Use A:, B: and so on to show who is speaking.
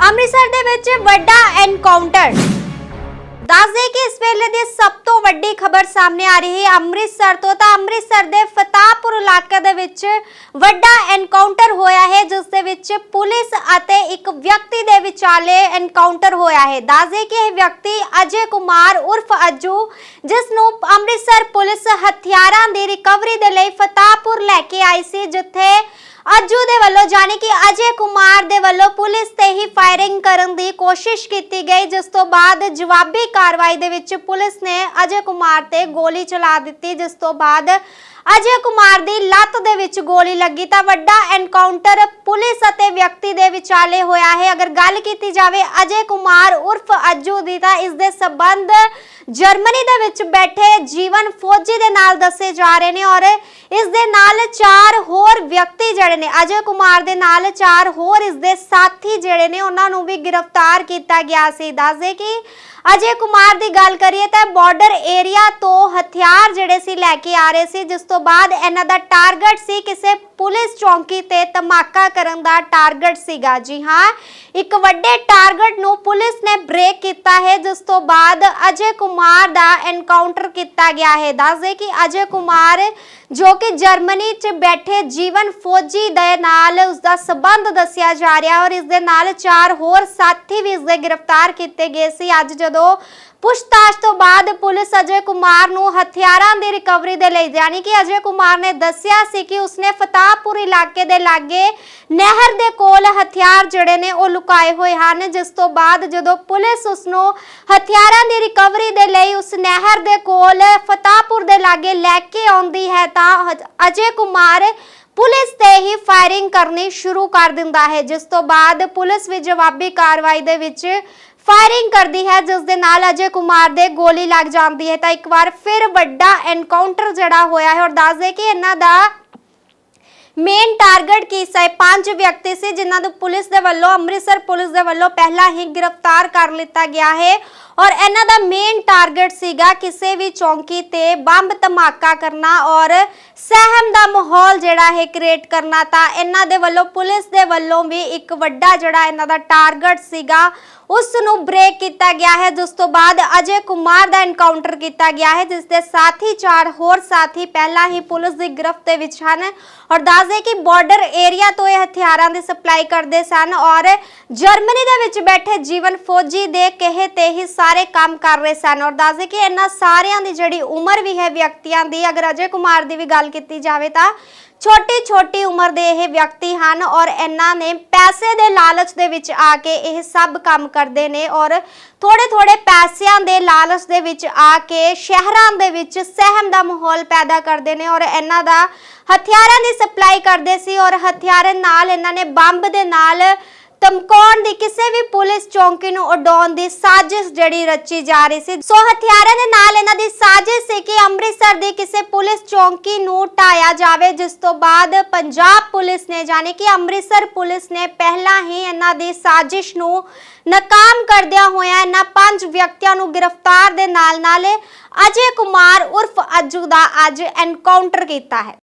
A: ਅੰਮ੍ਰਿਤਸਰ ਦੇ ਵਿੱਚ ਵੱਡਾ ਐਨਕਾਊਂਟਰ ਦੱਸਦੇ ਕਿ ਇਸ ਵੇਲੇ ਦੀ ਸਭ ਤੋਂ ਵੱਡੀ ਖਬਰ ਸਾਹਮਣੇ ਆ ਰਹੀ ਹੈ ਅੰਮ੍ਰਿਤਸਰ ਤੋਂ। ਤਾਂ ਅੰਮ੍ਰਿਤਸਰ ਦੇ ਫਤਾਹਪੁਰ ਇਲਾਕੇ ਦੇ ਵਿੱਚ ਵੱਡਾ ਐਨਕਾਊਂਟਰ ਹੋਇਆ ਹੈ, ਜਿਸ ਦੇ ਵਿੱਚ ਪੁਲਿਸ ਅਤੇ ਇੱਕ ਵਿਅਕਤੀ ਦੇ ਵਿਚਾਲੇ ਐਨਕਾਊਂਟਰ ਹੋਇਆ ਹੈ। ਦੱਸਦੇ ਕਿ ਇਹ ਵਿਅਕਤੀ ਅਜੇ ਕੁਮਾਰ ਉਰਫ ਅਜੂ, ਜਿਸ ਨੂੰ ਅੰਮ੍ਰਿਤਸਰ ਪੁਲਿਸ ਹਥਿਆਰਾਂ ਦੀ ਰਿਕਵਰੀ ਦੇ ਲਈ ਫਤਾਹਪੁਰ ਲੈ ਕੇ ਆਈ ਸੀ, ਜਿੱਥੇ ਅੱਜੂ ਦੇ ਵੱਲੋਂ ਜਾਣੀ ਕਿ ਅਜੇ ਕੁਮਾਰ ਦੇ ਵੱਲੋਂ ਪੁਲਿਸ ਤੇ ਹੀ ਫਾਇਰਿੰਗ ਕਰਨ ਦੀ ਕੋਸ਼ਿਸ਼ ਕੀਤੀ ਗਈ, ਜਿਸ ਤੋਂ ਬਾਅਦ ਜਵਾਬੀ ਕਾਰਵਾਈ ਦੇ ਵਿੱਚ ਪੁਲਿਸ ਨੇ ਅਜੇ ਕੁਮਾਰ ਤੇ ਗੋਲੀ ਚਲਾ ਦਿੱਤੀ, ਜਿਸ ਤੋਂ ਬਾਅਦ ਅਜੇ ਕੁਮਾਰ ਦੀ ਲੱਤ ਦੇ ਵਿੱਚ ਗੋਲੀ ਲੱਗੀ ਤਾਂ ਵੱਡਾ ਐਨਕਾਊਂਟਰ ਪੁਲਿਸ ਅਤੇ ਵਿਅਕਤੀ ਦੇ ਵਿਚਾਲੇ ਹੋਇਆ ਹੈ। ਅਗਰ ਗੱਲ ਕੀਤੀ ਜਾਵੇ ਅਜੇ ਕੁਮਾਰ ਉਰਫ ਅੱਜੂ ਦੀ ਤਾਂ ਇਸ ਦੇ ਸਬੰਧ ਜਰਮਨੀ ਦੇ ਵਿੱਚ ਬੈਠੇ ਜੀਵਨ ਫੌਜੀ ਦੇ ਨਾਲ ਦੱਸੇ ਜਾ ਰਹੇ ਨੇ ਔਰ ਇਸ ਦੇ ਨਾਲ ਚਾਰ ਹੋਰ ਵਿਅਕਤੀ ਜਿਹੜੇ ਨੇ, ਅਜੇ ਕੁਮਾਰ ਦੇ ਨਾਲ ਚਾਰ ਹੋਰ ਇਸ ਦੇ ਸਾਥੀ ਜਿਹੜੇ ਨੇ, ਉਹਨਾਂ ਨੂੰ ਵੀ ਗ੍ਰਿਫਤਾਰ ਕੀਤਾ ਗਿਆ ਸੀ। ਦੱਸਦੇ ਕਿ ਅਜੇ ਕੁਮਾਰ ਦੀ ਗੱਲ ਕਰੀਏ ਤਾਂ ਬਾਰਡਰ ਏਰੀਆ ਤੋਂ ਹਥਿਆਰ ਜਿਹੜੇ ਸੀ ਲੈ ਕੇ ਆ ਰਹੇ ਸੀ, ਜਿਸ ਤੋਂ ਬਾਅਦ ਇਹਨਾਂ ਦਾ ਟਾਰਗੇਟ ਸੀ ਕਿਸੇ ਪੁਲਿਸ ਚੌਂਕੀ ਤੇ ਧਮਾਕਾ ਕਰਨ ਦਾ ਟਾਰਗੇਟ ਸੀਗਾ। ਜੀ ਹਾਂ, ਇੱਕ ਵੱਡੇ ਟਾਰਗੇਟ ਨੂੰ ਪੁਲਿਸ ਨੇ ਬ੍ਰੇਕ ਕੀਤਾ ਹੈ, ਜਿਸ ਤੋਂ ਬਾਅਦ ਅਜੇ ਕੁਮਾਰ ਦਾ ਐਨਕਾਊਂਟਰ ਕੀਤਾ ਗਿਆ ਹੈ। ਦੱਸਦੇ ਕਿ ਅਜੇ ਕੁਮਾਰ ਜੋ ਕਿ ਜਰਮਨੀ 'ਚ ਬੈਠੇ ਜੀਵਨ ਫੌਜੀ ਦੇ ਨਾਲ ਉਸ ਦਾ ਸਬੰਧ ਦੱਸਿਆ ਜਾ ਰਿਹਾ ਔਰ ਇਸ ਦੇ ਨਾਲ ਚਾਰ ਹੋਰ ਸਾਥੀ ਵੀ ਇਸ ਦੇ ਗ੍ਰਿਫਤਾਰ ਕੀਤੇ ਗਏ ਸੀ। ਅੱਜ ਜਦੋਂ ਪੁੱਛਤਾਛ ਤੋਂ ਬਾਅਦ ਪੁਲਿਸ ਅਜੇ ਕੁਮਾਰ ਨੂੰ ਹਥਿਆਰਾਂ ਦੀ ਰਿਕਵਰੀ ਦੇ ਲਈ, ਯਾਨੀ ਕਿ ਅਜੇ ਕੁਮਾਰ ਨੇ ਦੱਸਿਆ ਸੀ ਕਿ ਉਸਨੇ ਫਤਾਹਪੁਰ ਇਲਾਕੇ ਦੇ ਲਾਗੇ ਨਹਿਰ ਦੇ ਕੋਲ ਹਥਿਆਰ ਜਿਹੜੇ ਨੇ ਉਹ ਲੁਕਾਏ ਹੋਏ ਹਨ, ਜਿਸ ਤੋਂ ਬਾਅਦ ਜਦੋਂ ਪੁਲਿਸ ਉਸ ਨੂੰ ਹਥਿਆਰਾਂ ਦੀ ਰਿਕਵਰੀ ਦੇ ਲਈ ਉਸ ਨਹਿਰ ਦੇ ਕੋਲ ਫਤਾਹਪੁਰ ਦੇ ਲਾਗੇ ਲੈ ਕੇ ਆਉਂਦੀ ਹੈ, ਤਾਂ ਅਜੇ ਕੁਮਾਰ ਪੁਲਿਸ ਤੇ ਹੀ ਫਾਇਰਿੰਗ ਕਰਨੀ ਸ਼ੁਰੂ ਕਰ ਦਿੰਦਾ ਹੈ, ਜਿਸ ਤੋਂ ਬਾਅਦ ਪੁਲਿਸ ਵੀ ਜਵਾਬੀ ਕਾਰਵਾਈ ਦੇ ਵਿੱਚ ਫਾਇਰਿੰਗ ਕਰਦੀ ਹੈ, ਜਿਸ ਦੇ ਨਾਲ ਅਜੇ ਕੁਮਾਰ ਦੇ ਗੋਲੀ ਲੱਗ ਜਾਂਦੀ ਹੈ। ਤਾਂ ਇੱਕ ਵਾਰ ਫਿਰ ਵੱਡਾ ਐਨਕਾਊਂਟਰ ਜਿਹੜਾ ਹੋਇਆ ਹੈ, ਔਰ ਦੱਸ ਦੇ ਕਿ ਇਹਨਾਂ ਦਾ ਮੇਨ ਟਾਰਗੇਟ ਕੀ ਸੀ ਪੰਜ ਵਿਅਕਤੀ ਸੀ, ਜਿਨ੍ਹਾਂ ਨੂੰ ਪੁਲਿਸ ਦੇ ਵੱਲੋਂ, ਅੰਮ੍ਰਿਤਸਰ ਪੁਲਿਸ ਦੇ ਵੱਲੋਂ ਪਹਿਲਾਂ ਹੀ ਗ੍ਰਿਫਤਾਰ ਕਰ ਲਿੱਤਾ ਗਿਆ ਹੈ। ਔਰ ਇਹਨਾਂ ਦਾ ਮੇਨ ਟਾਰਗੇਟ ਸੀਗਾ ਕਿਸੇ ਵੀ ਚੌਂਕੀ ਤੇ ਬੰਬ ਧਮਾਕਾ ਕਰਨਾ ਔਰ ਸਹਿਮ ਦਾ ਮਾਹੌਲ ਜਿਹੜਾ ਹੈ ਕ੍ਰੀਏਟ ਕਰਨਾ ਤਾਂ ਇਹਨਾਂ ਦੇ ਵੱਲੋਂ, ਪੁਲਿਸ ਦੇ ਵੱਲੋਂ ਵੀ ਇੱਕ ਵੱਡਾ ਜਿਹੜਾ ਇਹਨਾਂ ਦਾ ਟਾਰਗੇਟ ਸੀਗਾ ਉਸ ਨੂੰ ਬ੍ਰੇਕ ਕੀਤਾ ਗਿਆ ਹੈ। ਜਿਸ ਤੋਂ ਬਾਅਦ ਅਜੇ ਕੁਮਾਰ ਦਾ ਐਨਕਾਊਂਟਰ ਕੀਤਾ ਗਿਆ ਹੈ, ਜਿਸ ਦੇ ਸਾਥੀ ਚਾਰ ਹੋਰ ਸਾਥੀ ਪਹਿਲਾਂ ਹੀ ਪੁਲਿਸ ਦੀ ਗ੍ਰਿਫਤ ਦੇ ਵਿੱਚ ਹਨ ਔਰ ਦੱਸਦੇ ਕਿ ਬਾਰਡਰ ਏਰੀਆ ਤੋਂ ਇਹ ਹਥਿਆਰਾਂ ਦੀ ਸਪਲਾਈ ਕਰਦੇ ਸਨ ਔਰ ਜਰਮਨੀ ਦੇ ਵਿੱਚ ਬੈਠੇ ਜੀਵਨ ਫੌਜੀ ਦੇ ਕਹੇ ਤੇ ਹੀ ਸਾਰੇ ਕੰਮ ਕਰ ਰਹੇ ਸਨ ਔਰ ਦੱਸਦੇ ਕਿ ਇਹਨਾਂ ਸਾਰਿਆਂ ਦੀ ਜਿਹੜੀ ਉਮਰ ਵੀ ਹੈ ਵਿਅਕਤੀਆਂ ਦੀ, ਅਗਰ ਅਜੇ ਕੁਮਾਰ ਦੀ ਵੀ ਗੱਲ ਕੀਤੀ ਜਾਵੇ ਤਾਂ ਛੋਟੀ ਛੋਟੀ ਉਮਰ ਦੇ ਇਹ ਵਿਅਕਤੀ ਹਨ ਔਰ ਇਹਨਾਂ ਨੇ ਪੈਸੇ ਦੇ ਲਾਲਚ ਦੇ ਵਿੱਚ ਆ ਕੇ ਇਹ ਸਭ ਕੰਮ ਕਰਦੇ ਨੇ ਔਰ ਥੋੜੇ ਥੋੜੇ ਪੈਸਿਆਂ ਦੇ ਲਾਲਚ ਦੇ ਵਿੱਚ ਆ ਕੇ ਸ਼ਹਿਰਾਂ ਦੇ ਵਿੱਚ ਸਹਿਮ ਦਾ ਮਾਹੌਲ ਪੈਦਾ ਕਰਦੇ ਨੇ ਔਰ ਇਹਨਾਂ ਦਾ ਹਥਿਆਰਾਂ ਦੀ ਸਪਲਾਈ ਕਰਦੇ ਸੀ ਔਰ ਹਥਿਆਰਾਂ ਨਾਲ ਇਹਨਾਂ ਨੇ ਬੰਬ ਦੇ ਨਾਲ ਧਮਕਾਉਣ ਦੀ ਕਿਸੇ ਵੀ ਪੁਲਿਸ ਚੌਂਕੀ ਨੂੰ ਉਡਾਉਣ ਦੀ ਸਾਜ਼ਿਸ਼ ਜਿਹੜੀ ਰਚੀ ਜਾ ਰਹੀ ਸੀ। ਸੋ ਹਥਿਆਰਾਂ ਦੇ ਨਾਲ ਇਹਨਾਂ ਦੀ ਸਾਜ਼ਿਸ਼ ਸੀ ਕਿ ਅੰਮ੍ਰਿਤਸਰ ਦੀ ਕਿਸੇ ਪੁਲਿਸ ਚੌਂਕੀ ਨੂੰ ਢਾਇਆ ਜਾਵੇ, ਜਿਸ ਤੋਂ ਬਾਅਦ ਪੰਜਾਬ ਪੁਲਿਸ ਨੇ ਜਾਣੀ ਕਿ ਅੰਮ੍ਰਿਤਸਰ ਪੁਲਿਸ ਨੇ ਪਹਿਲਾਂ ਹੀ ਇਹਨਾਂ ਦੀ ਸਾਜ਼ਿਸ਼ ਨੂੰ ਨਾਕਾਮ ਕਰਦਿਆਂ ਹੋਇਆਂ ਇਹਨਾਂ ਪੰਜ ਵਿਅਕਤੀਆਂ ਨੂੰ ਗ੍ਰਿਫਤਾਰ ਦੇ ਨਾਲ ਨਾਲ ਅਜੇ ਕੁਮਾਰ ਉਰਫ ਅੱਜੂ ਦਾ ਅੱਜ ਐਨਕਾਊਂਟਰ ਕੀਤਾ ਹੈ।